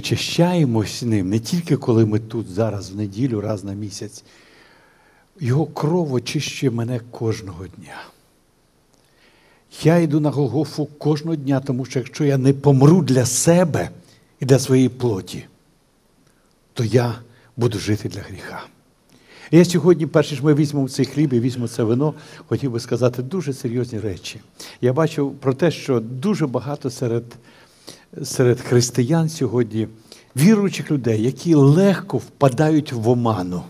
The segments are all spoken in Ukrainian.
Причащаємось ним не тільки коли ми тут зараз в неділю, раз на місяць. Його кров очищує мене кожного дня. Я йду на Голгофу кожного дня, тому що якщо я не помру для себе і для своєї плоті, то я буду жити для гріха. І я сьогодні, перш ніж ми візьмемо цей хліб і візьмемо це вино, хотів би сказати дуже серйозні речі. Я бачу про те, що дуже багато серед, серед християн сьогодні віруючих людей, які легко впадають в оману.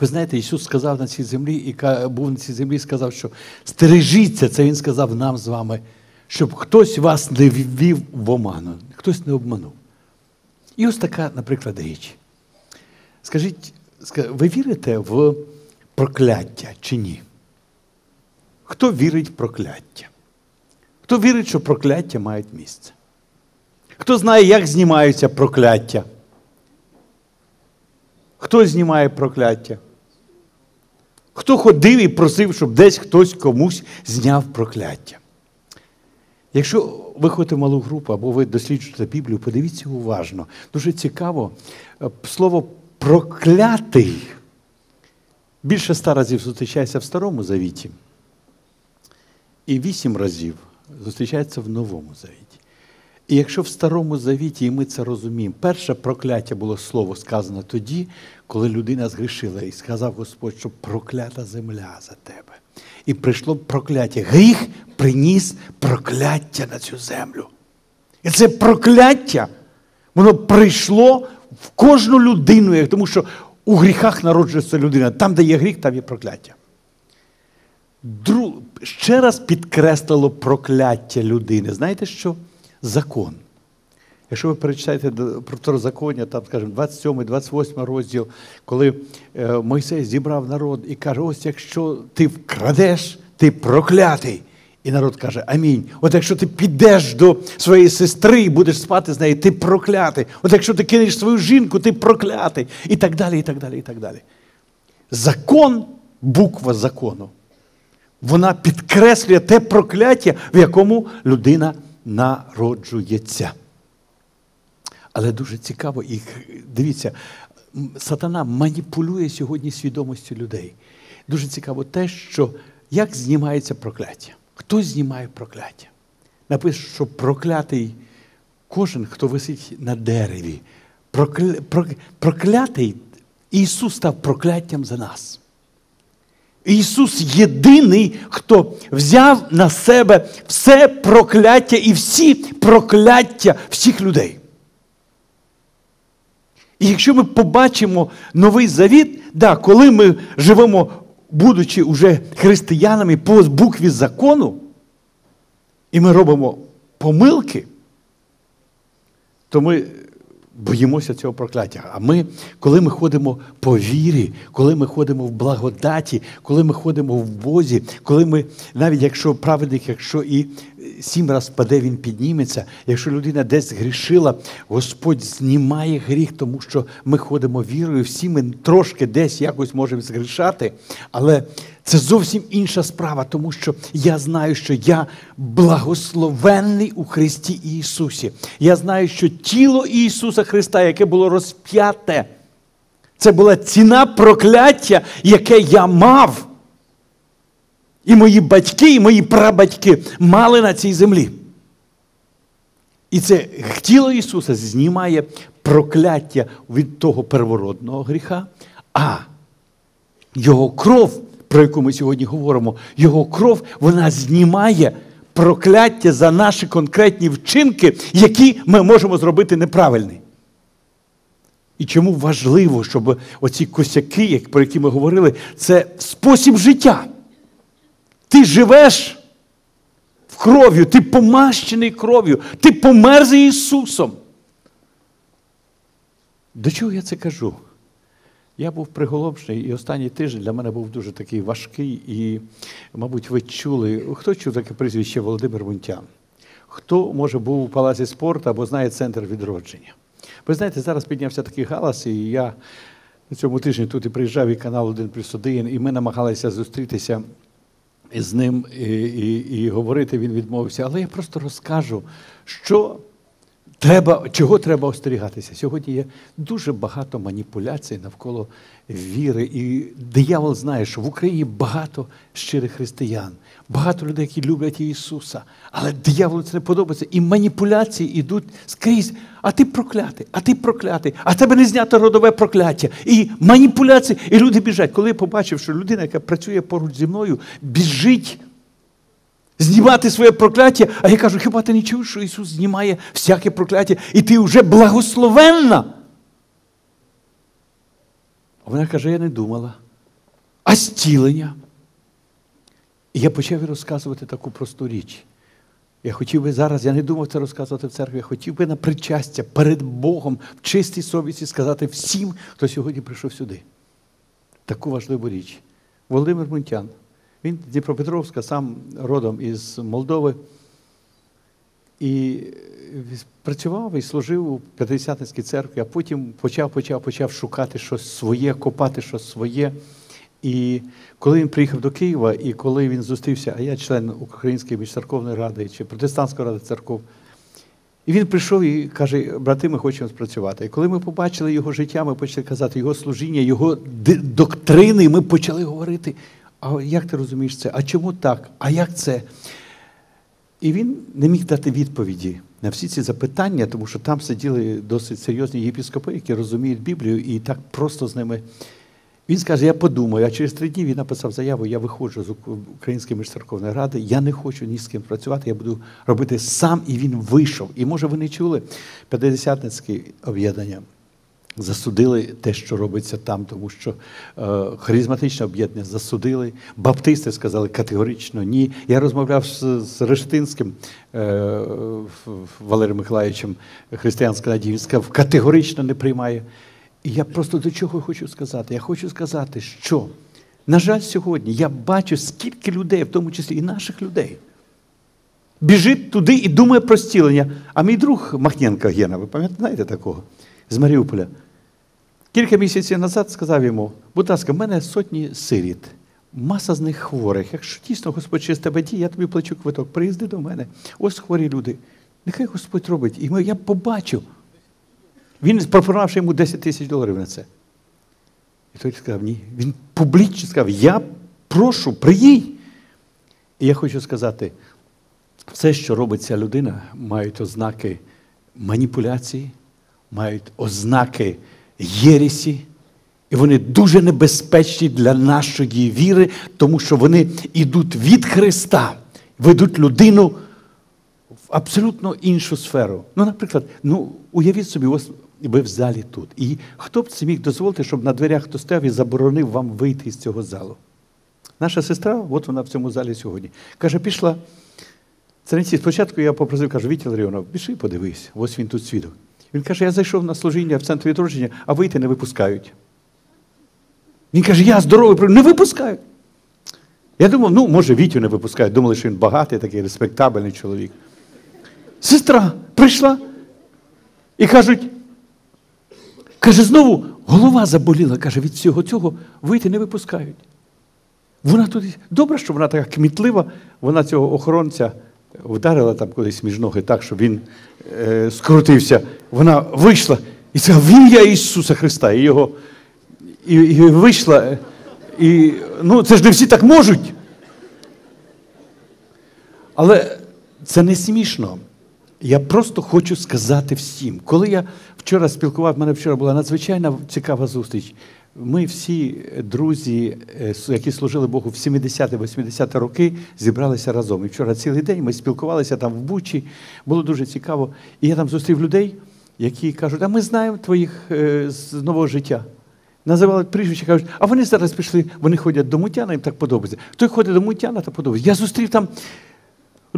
Ви знаєте, Ісус сказав на цій землі, і був на цій землі і сказав, що стережіться, це Він сказав нам з вами, щоб хтось вас не ввів в оману, хтось не обманув. І ось така, наприклад, річ. Скажіть, ви вірите в прокляття чи ні? Хто вірить в прокляття? Хто вірить, що прокляття мають місце? Хто знає, як знімаються прокляття? Хто знімає прокляття? Хто ходив і просив, щоб десь хтось комусь зняв прокляття? Якщо ви ходите в малу групу або ви досліджуєте Біблію, подивіться уважно. Дуже цікаво. Е, слово проклятий більше ста разів зустрічається в Старому Завіті. І вісім разів зустрічається в Новому Завіті. І якщо в Старому Завіті, і ми це розуміємо, перше прокляття було слово сказано тоді, коли людина згрішила, і сказав Господь, що проклята земля за тебе. І прийшло прокляття. Гріх приніс прокляття на цю землю. І це прокляття, воно прийшло в кожну людину, тому що у гріхах народжується людина. Там, де є гріх, там є прокляття. Ще раз підкреслило прокляття людини. Знаєте що? Закон. Якщо ви перечитаєте про второзаконня, там, скажімо, 27, 28 розділ, коли е, Мойсей зібрав народ і каже: ось якщо ти вкрадеш, ти проклятий. І народ каже, амінь. От якщо ти підеш до своєї сестри і будеш спати з нею, ти проклятий. От якщо ти кинеш свою жінку, ти проклятий. І так далі, і так далі, і так далі. Закон, буква закону, вона підкреслює те прокляття, в якому людина народжується. Але дуже цікаво, і дивіться, сатана маніпулює сьогодні свідомістю людей. Дуже цікаво те, що як знімається прокляття. Хто знімає прокляття? Написано, що проклятий кожен, хто висить на дереві. Прокля... Проклятий Ісус став прокляттям за нас. Ісус єдиний, хто взяв на себе все прокляття і всі прокляття всіх людей. І якщо ми побачимо новий завіт, да, коли ми живемо будучи уже християнами по букві закону, і ми робимо помилки, то ми боїмося цього прокляття. А ми, коли ми ходимо по вірі, коли ми ходимо в благодаті, коли ми ходимо в Бозі, коли ми, навіть якщо праведник, якщо і сім раз впаде, він підніметься. Якщо людина десь грішила, Господь знімає гріх, тому що ми ходимо вірою, всі ми трошки десь якось можемо згрішати, але це зовсім інша справа, тому що я знаю, що я благословенний у Христі Ісусі. Я знаю, що тіло Ісуса Христа, яке було розп'яте, це була ціна прокляття, яке я мав. І мої батьки, і мої прабатьки мали на цій землі. І це тіло Ісуса знімає прокляття від того первородного гріха, а Його кров, про яку ми сьогодні говоримо, Його кров, вона знімає прокляття за наші конкретні вчинки, які ми можемо зробити неправильні. І чому важливо, щоб оці косяки, про які ми говорили, це спосіб життя. Ти живеш в кров'ю, ти помащений кров'ю, ти помер за Ісусом. До чого я це кажу? Я був приголомшений, і останній тиждень для мене був дуже такий важкий, і, мабуть, ви чули, хто чув таке прізвище Володимир Мунтян? Хто, може, був у палаці спорту або знає центр відродження? Ви знаєте, зараз піднявся такий галас, і я на цьому тижні тут і приїжджав і канал 1 плюс 1, і ми намагалися зустрітися з ним і, і, і говорити він відмовився. Але я просто розкажу, що Треба, Чого треба остерігатися? Сьогодні є дуже багато маніпуляцій навколо віри. І диявол знає, що в Україні багато щирих християн, багато людей, які люблять Ісуса. Але дияволу це не подобається. І маніпуляції йдуть скрізь. А ти проклятий, а ти проклятий, а тебе не знято родове прокляття. І маніпуляції, і люди біжать. Коли я побачив, що людина, яка працює поруч зі мною, біжить знімати своє прокляття. А я кажу, хіба ти не чув, що Ісус знімає всяке прокляття, і ти вже благословенна? А вона каже, я не думала. А зцілення. І я почав розказувати таку просту річ. Я хотів би зараз, я не думав це розказувати в церкві, я хотів би на причастя перед Богом в чистій совісті сказати всім, хто сьогодні прийшов сюди. Таку важливу річ. Володимир Мунтян. Він Дніпропетровська, сам родом із Молдови. І працював і служив у П'ятдесятницькій церкві, а потім почав почав, почав шукати щось своє, копати щось своє. І коли він приїхав до Києва, і коли він зустрівся, а я член Української міжцерковної ради чи протестантської ради церков, і він прийшов і каже, брати, ми хочемо спрацювати. І коли ми побачили його життя, ми почали казати його служіння, його доктрини, ми почали говорити. А як ти розумієш це? А чому так? А як це? І він не міг дати відповіді на всі ці запитання, тому що там сиділи досить серйозні єпіскопи, які розуміють Біблію, і так просто з ними. Він скаже, я подумаю, а через три дні він написав заяву, я виходжу з Української міжцерковної ради, я не хочу ні з ким працювати, я буду робити сам, і він вийшов. І може ви не чули П'ятдесятницьке об'єднання засудили те, що робиться там, тому що е, харизматичне об'єднання засудили. Баптисти сказали категорично ні. Я розмовляв з, з Рештинським е, Валерієм Миколаївичем, християнська надія, він сказав, категорично не приймає. І я просто до чого хочу сказати? Я хочу сказати, що, на жаль, сьогодні я бачу, скільки людей, в тому числі і наших людей, біжить туди і думає про стілення. А мій друг Махненко Гена, ви пам'ятаєте такого? З Маріуполя. Кілька місяців назад сказав йому, будь ласка, в мене сотні сиріт, маса з них хворих. Якщо дійсно Господь через тебе діє, я тобі плачу квиток, приїзди до мене. Ось хворі люди. Нехай Господь робить. І я побачив. Він пропонувавши йому 10 тисяч доларів на це. І той сказав, ні. Він публічно сказав, я прошу, приїдь. І я хочу сказати, все, що робить ця людина, мають ознаки маніпуляції, мають ознаки єресі, і вони дуже небезпечні для нашої віри, тому що вони йдуть від Христа, ведуть людину в абсолютно іншу сферу. Ну, наприклад, ну, уявіть собі, ви в залі тут. І хто б це міг дозволити, щоб на дверях хто стояв і заборонив вам вийти з цього залу? Наша сестра, от вона в цьому залі сьогодні, каже, пішла. Це. Спочатку я попросив, кажу, Вітя Ларіонов, пішли, подивись, ось він тут свідок. Він каже, я зайшов на служіння в центр відродження, а вийти не випускають. Він каже, я здоровий, не випускають. Я думав, ну, може, Вітю не випускають. Думали, що він багатий, такий респектабельний чоловік. Сестра прийшла і кажуть, каже, знову голова заболіла, каже, від всього цього вийти не випускають. Вона тут добре, що вона така кмітлива, вона цього охоронця вдарила там кудись між ноги так, щоб він е, скрутився. Вона вийшла і сказала, в ім'я Ісуса Христа. І його і, і вийшла. І, ну, Це ж не всі так можуть. Але це не смішно. Я просто хочу сказати всім. Коли я вчора спілкував, в мене вчора була надзвичайно цікава зустріч. Ми всі друзі, е, які служили Богу в 70-80 роки, зібралися разом. І вчора цілий день ми спілкувалися там в Бучі, було дуже цікаво. І я там зустрів людей, які кажуть, а ми знаємо твоїх е, з нового життя. Називали прізвище, кажуть, а вони зараз пішли, вони ходять до Мутяна, їм так подобається. Той ходить до Мутяна, так подобається. Я зустрів там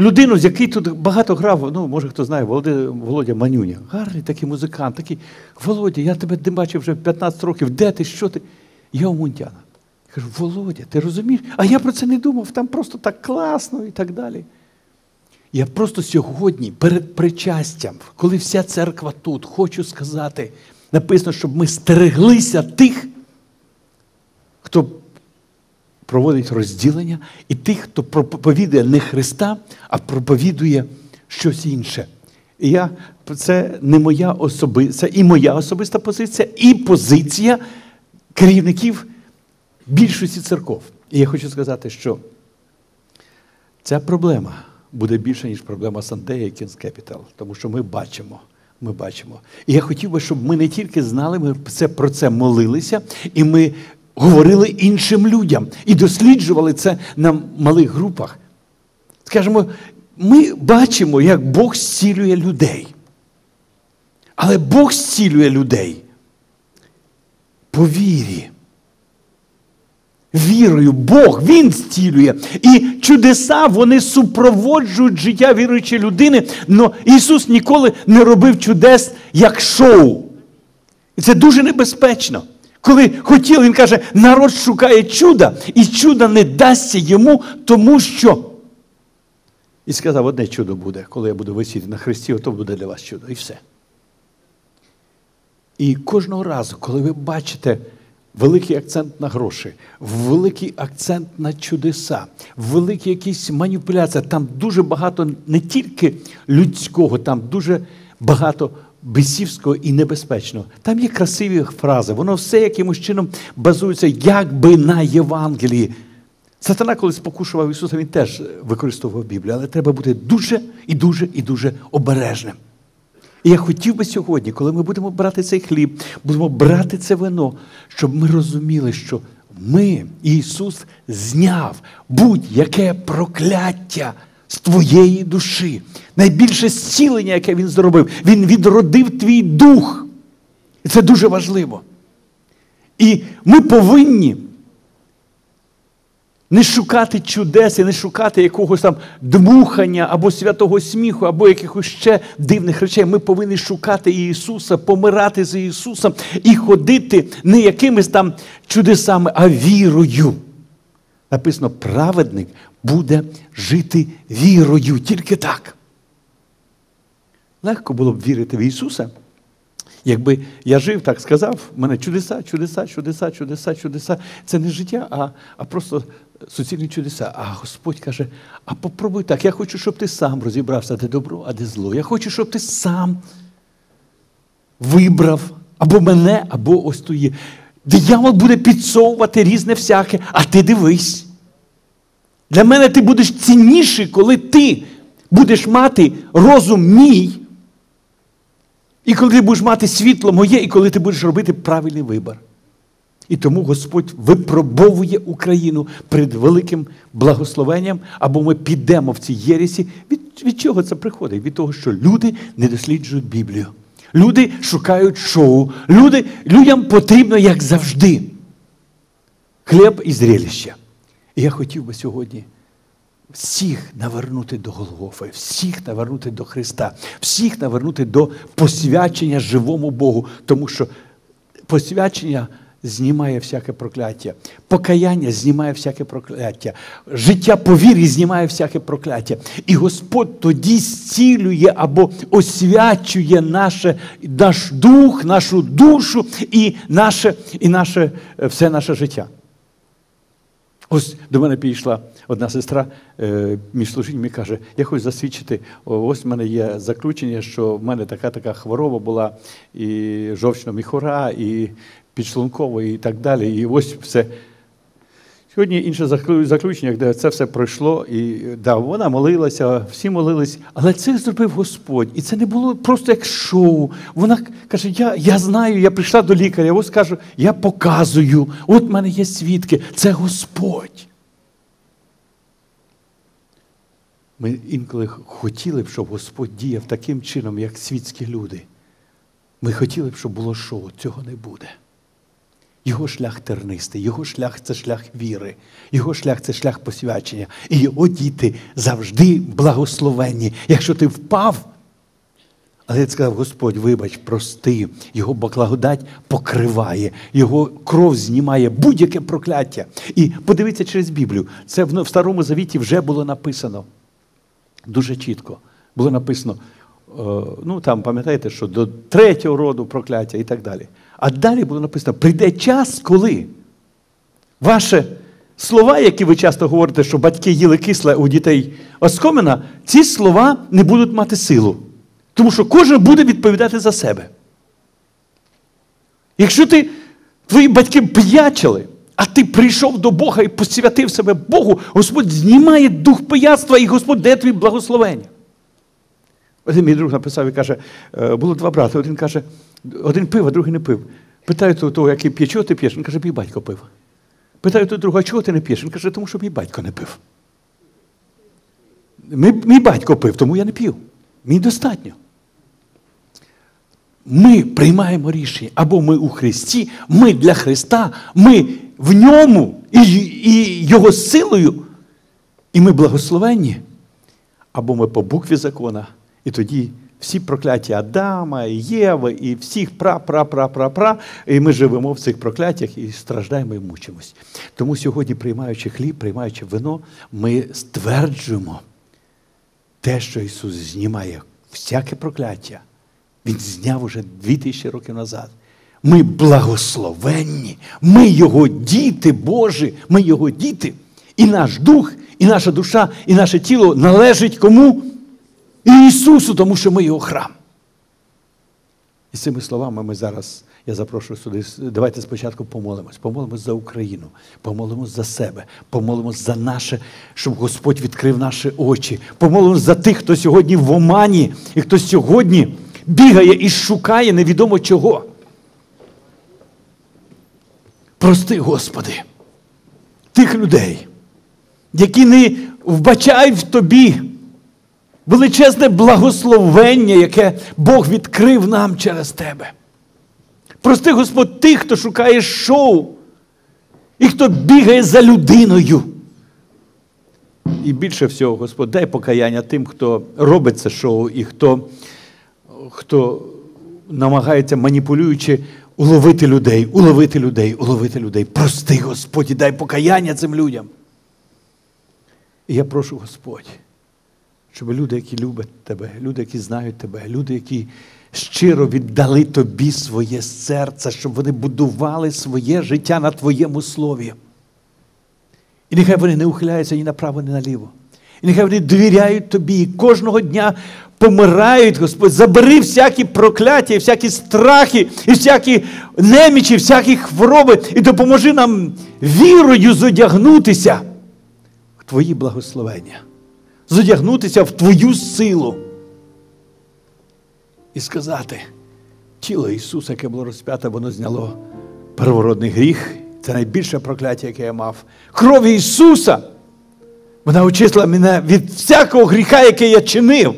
людину, з який тут багато грав, ну, може, хто знає, Володя, Володя Манюня. Гарний такий музикант, такий Володя, я тебе не бачив вже 15 років, де ти, що ти? Я у Мунтяна. Я кажу, Володя, ти розумієш? А я про це не думав, там просто так класно і так далі. Я просто сьогодні, перед причастям, коли вся церква тут, хочу сказати, написано, щоб ми стереглися тих, хто проводить розділення, і тих, хто проповідує не Христа, а проповідує щось інше. І я, це не моя особиста, це і моя особиста позиція, і позиція керівників більшості церков. І я хочу сказати, що ця проблема буде більше, ніж проблема Сандея і Кінс Capital, тому що ми бачимо. Ми бачимо. І я хотів би, щоб ми не тільки знали, ми це, про це молилися, і ми говорили іншим людям і досліджували це на малих групах. Скажімо, ми бачимо, як Бог зцілює людей. Але Бог зцілює людей по вірі. Вірою, Бог, Він зцілює. І чудеса вони супроводжують життя віруючої людини. але Ісус ніколи не робив чудес як шоу. І це дуже небезпечно. Коли хотів, він каже, народ шукає чуда, і чудо не дасться йому, тому що. І сказав, одне чудо буде, коли я буду висіти на хресті, то буде для вас чудо. І все. І кожного разу, коли ви бачите великий акцент на гроші, великий акцент на чудеса, великі якісь маніпуляції, там дуже багато не тільки людського, там дуже багато бесівського і небезпечного. Там є красиві фрази, воно все якимось чином базується якби на Євангелії. Сатана, коли спокушував Ісуса, він теж використовував Біблію, але треба бути дуже і дуже і дуже обережним. І я хотів би сьогодні, коли ми будемо брати цей хліб, будемо брати це вино, щоб ми розуміли, що ми, Ісус, зняв будь-яке прокляття з твоєї душі. Найбільше зцілення, яке Він зробив, Він відродив твій дух. І це дуже важливо. І ми повинні не шукати чудес і не шукати якогось там дмухання або святого сміху, або якихось ще дивних речей. Ми повинні шукати Ісуса, помирати за Ісусом і ходити не якимись там чудесами, а вірою. Написано, праведник буде жити вірою. Тільки так. Легко було б вірити в Ісуса. Якби я жив, так сказав, в мене чудеса, чудеса, чудеса, чудеса, чудеса. Це не життя, а а просто суцільні чудеса. А Господь каже: а попробуй так, я хочу, щоб ти сам розібрався, де добро, а де зло. Я хочу, щоб ти сам вибрав або мене, або ось то є. Диявол буде підсовувати різне всяке, а ти дивись. Для мене ти будеш цінніший, коли ти будеш мати розум мій. І коли ти будеш мати світло моє, і коли ти будеш робити правильний вибір. І тому Господь випробовує Україну перед великим благословенням, або ми підемо в цій єресі. Від, від чого це приходить? Від того, що люди не досліджують Біблію. Люди шукають шоу. Люди, Людям потрібно, як завжди, хліб і зрелище. І я хотів би сьогодні всіх навернути до Голгофи, всіх навернути до Христа, всіх навернути до посвячення живому Богу, тому що посвячення знімає всяке прокляття, покаяння знімає всяке прокляття, життя по вірі знімає всяке прокляття. І Господь тоді зцілює або освячує наше, наш дух, нашу душу і наше, і наше, все наше життя. Ось до мене підійшла одна сестра е, між служіннями і каже: я хочу засвідчити, ось в мене є заключення, що в мене така така хвороба була, і жовчна міхура, і підшлункова, і так далі. І ось все. Сьогодні інше заключення, де це все пройшло, і да, вона молилася, всі молились, але це зробив Господь. І це не було просто як шоу. Вона каже: Я я знаю, я прийшла до лікаря, ось кажу, я показую, от в мене є свідки, це Господь. Ми інколи хотіли б, щоб Господь діяв таким чином, як світські люди. Ми хотіли б, щоб було шоу, цього не буде. Його шлях тернистий, його шлях це шлях віри, його шлях це шлях посвячення. І його діти завжди благословенні. Якщо ти впав, але я сказав, Господь, вибач, прости, його благодать покриває, його кров знімає будь-яке прокляття. І подивіться через Біблію. Це в Старому Завіті вже було написано. Дуже чітко. Було написано, е, ну там пам'ятаєте, що до третього роду прокляття і так далі. А далі було написано: прийде час, коли ваші слова, які ви часто говорите, що батьки їли кисле у дітей оскомина, ці слова не будуть мати силу. Тому що кожен буде відповідати за себе. Якщо ти, твої батьки п'ячили, а ти прийшов до Бога і посвятив себе Богу, Господь знімає дух пияцтва і Господь дає тобі благословення. Один мій друг написав і каже, е, було два брати. Один каже, один пив, а другий не пив. Питаю того, який п'є, чого ти п'єш? Він каже, мій батько пив. Питаю того друга, чого ти не п'єш? Він каже, тому що мій батько не пив. Мій, мій батько пив, тому я не п'ю. Мені достатньо. Ми приймаємо рішення, або ми у Христі, ми для Христа, ми в ньому і, і Його силою, і ми благословенні, або ми по букві закона, і тоді всі прокляття Адама, Єви і всіх пра-пра-пра-пра-пра, і ми живемо в цих прокляттях і страждаємо і мучимось. Тому сьогодні, приймаючи хліб, приймаючи вино, ми стверджуємо те, що Ісус знімає всяке прокляття. Він зняв уже дві тисячі років назад. Ми благословенні, ми Його діти Божі, ми Його діти. І наш дух, і наша душа, і наше тіло належить кому? Ісусу, тому що ми Його храм. І з цими словами ми зараз, я запрошую сюди, давайте спочатку помолимось. Помолимось за Україну, помолимось за себе, помолимось за наше, щоб Господь відкрив наші очі. Помолимось за тих, хто сьогодні в омані, і хто сьогодні бігає і шукає невідомо чого. Прости, Господи, тих людей, які не вбачають в тобі величезне благословення, яке Бог відкрив нам через тебе. Прости, Господь, тих, хто шукає шоу і хто бігає за людиною. І більше всього, Господь, дай покаяння тим, хто робить це шоу і хто хто намагається, маніпулюючи, уловити людей, уловити людей, уловити людей. Прости, Господь, і дай покаяння цим людям. І я прошу Господь, щоб люди, які люблять тебе, люди, які знають тебе, люди, які щиро віддали тобі своє серце, щоб вони будували своє життя на Твоєму слові. І нехай вони не ухиляються ні направо, ні наліво. І нехай вони довіряють тобі і кожного дня помирають, Господь, забери всякі прокляття, всякі страхи, і всякі немічі, всякі хвороби, і допоможи нам вірою зодягнутися в Твої благословення, зодягнутися в Твою силу. І сказати, тіло Ісуса, яке було розп'яте, воно зняло первородний гріх. Це найбільше прокляття, яке я мав. Кров Ісуса. Вона очисла мене від всякого гріха, який я чинив.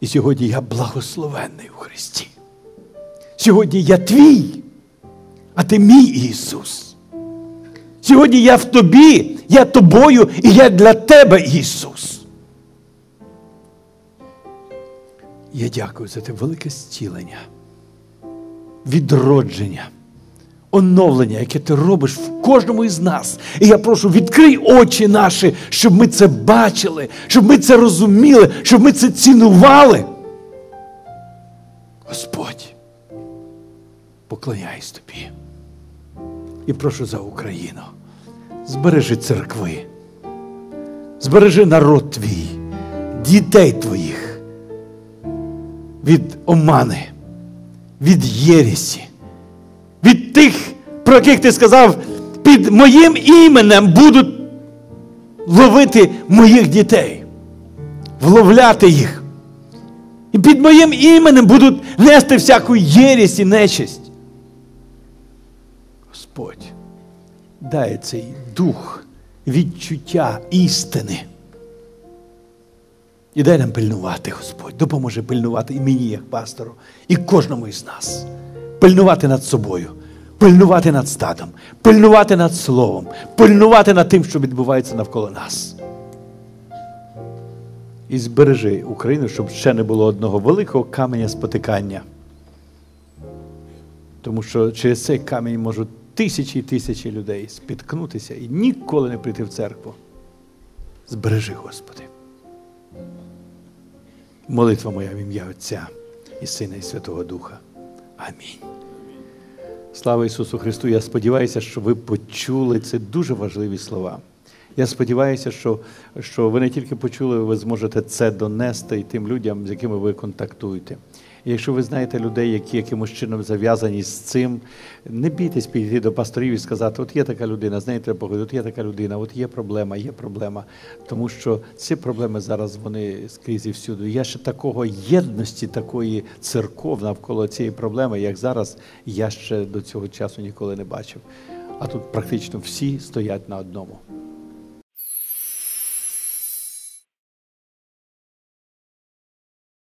І сьогодні я благословенний у Христі. Сьогодні я твій, а ти мій Ісус. Сьогодні я в тобі, я тобою і я для тебе Ісус. Я дякую за те велике зцілення, відродження оновлення, яке ти робиш в кожному із нас. І я прошу, відкрий очі наші, щоб ми це бачили, щоб ми це розуміли, щоб ми це цінували. Господь, поклоняюсь тобі. І прошу за Україну. Збережи церкви, збережи народ твій, дітей твоїх від омани, від єресі від тих, про яких ти сказав, під моїм іменем будуть ловити моїх дітей, вловляти їх. І під моїм іменем будуть нести всяку єрість і нечисть. Дай цей дух відчуття істини. І дай нам пильнувати, Господь, допоможе пильнувати і мені, як пастору, і кожному із нас пильнувати над собою, пильнувати над стадом, пильнувати над словом, пильнувати над тим, що відбувається навколо нас. І збережи Україну, щоб ще не було одного великого каменя спотикання. Тому що через цей камінь можуть тисячі і тисячі людей спіткнутися і ніколи не прийти в церкву. Збережи, Господи. Молитва моя в ім'я Отця і Сина, і Святого Духа. Амінь. Слава Ісусу Христу! Я сподіваюся, що ви почули це дуже важливі слова. Я сподіваюся, що, що ви не тільки почули, ви зможете це донести і тим людям, з якими ви контактуєте. Якщо ви знаєте людей, які якимось чином зав'язані з цим, не бійтесь підійти до пасторів і сказати, от є така людина, з нею треба поговорити, от є така людина, от є проблема, є проблема. Тому що ці проблеми зараз вони скрізь і всюди. Я ще такого єдності, такої церков навколо цієї проблеми, як зараз, я ще до цього часу ніколи не бачив. А тут практично всі стоять на одному.